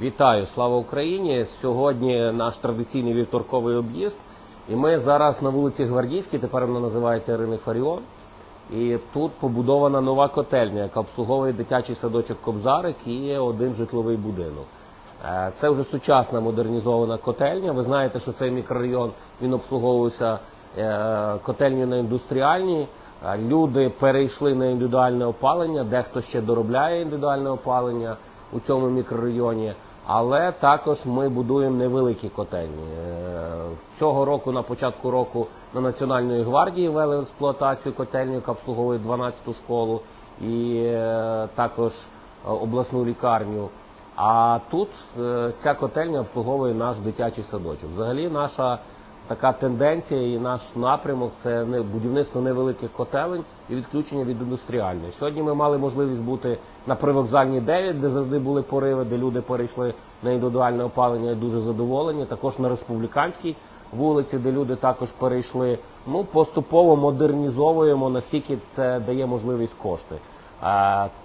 Вітаю, слава Україні! Сьогодні наш традиційний вівторковий об'їзд. І ми зараз на вулиці Гвардійській, тепер вона називається Ірини Фаріон. І тут побудована нова котельня, яка обслуговує дитячий садочок Кобзарик і один житловий будинок. Е, Це вже сучасна модернізована котельня. Ви знаєте, що цей мікрорайон він обслуговувався е, котельню на індустріальній. Е, Люди перейшли на індивідуальне опалення, дехто ще доробляє індивідуальне опалення у цьому мікрорайоні. Але також ми будуємо невеликі котельні. Е, Цього року, на початку року, на Національної гвардії ввели в експлуатацію котельню, яка обслуговує 12-ту школу і е, також е, обласну лікарню. А тут ця котельня обслуговує наш дитячий садочок. Взагалі, наша така тенденція і наш напрямок це будівництво невеликих котелень і відключення від індустріальної. Сьогодні ми мали можливість бути на привокзальній 9, де завжди були пориви, де люди перейшли на індивідуальне опалення і дуже задоволені. Також на республіканській вулиці, де люди також перейшли. Ну поступово модернізовуємо настільки це дає можливість кошти.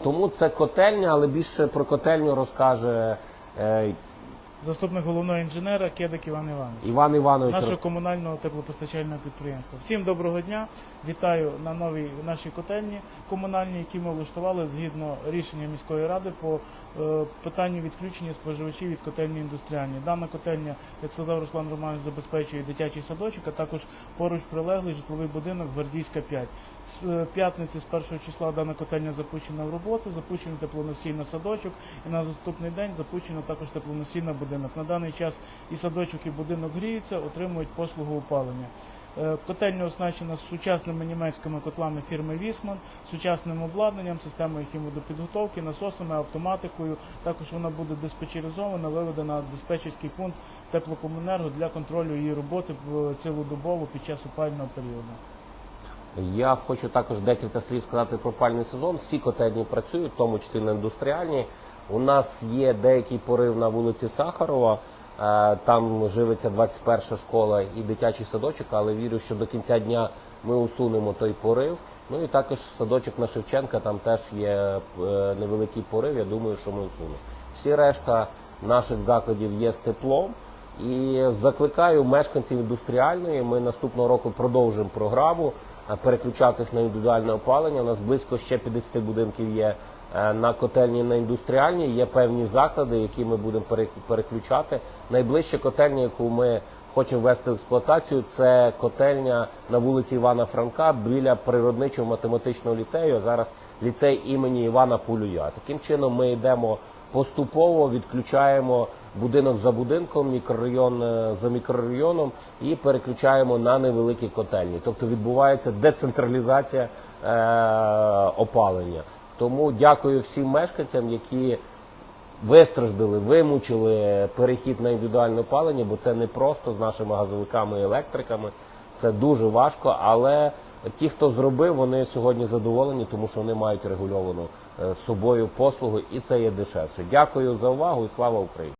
Тому це котельня, але більше про котельню розкаже е, Заступник головного інженера Кедик Іван Іванович. Іван Іванович. Нашого комунального теплопостачального підприємства. Всім доброго дня. Вітаю на новій нашій котельні комунальній, які ми влаштували згідно рішення міської ради по е, питанню відключення споживачів від котельні індустріальної. Дана котельня, як сказав Руслан Романович, забезпечує дитячий садочок, а також поруч прилеглий житловий будинок Гвардійська 5. З е, п'ятниці, з першого числа, дана котельня запущена в роботу, запущено теплоносій на садочок, і на наступний день запущено також теплоносій на будинок. На даний час і садочок, і будинок гріються, отримують послугу опалення. Е, Котельня оснащена сучасними німецькими котлами фірми Вісман, сучасним обладнанням, системою хімводопідготовки, насосами, автоматикою. Також вона буде диспетчеризована, виведена на диспетчерський пункт теплокомунерго для контролю її роботи цілодобово під час опального періоду. Я хочу також декілька слів сказати про пальний сезон. Всі котельні працюють, в тому числі на індустріальній. У нас є деякий порив на вулиці Сахарова. е, Там живиться 21 школа і дитячий садочок, але вірю, що до кінця дня ми усунемо той порив. Ну і також садочок на Шевченка, там теж є е, невеликий порив. Я думаю, що ми усунемо. Всі решта наших закладів є з теплом. І закликаю мешканців індустріальної. Ми наступного року продовжимо програму переключатись на індивідуальне опалення. У нас близько ще 50 будинків є е, на котельні на індустріальні. Є певні заклади, які ми будемо пере- переключати. Найближча котельня, яку ми хочемо ввести в експлуатацію, це котельня на вулиці Івана Франка біля природничого математичного ліцею. а Зараз ліцей імені Івана Пулюя. Таким чином ми йдемо поступово відключаємо будинок за будинком, мікрорайон е, за мікрорайоном і переключаємо на невеликі котельні. Тобто відбувається децентралізація е, опалення. Тому дякую всім мешканцям, які вистраждали, вимучили перехід на індивідуальне опалення, бо це не просто з нашими газовиками і електриками. Це дуже важко, але ті, хто зробив, вони сьогодні задоволені, тому що вони мають регульовану е, собою послугу, і це є дешевше. Дякую за увагу і слава Україні!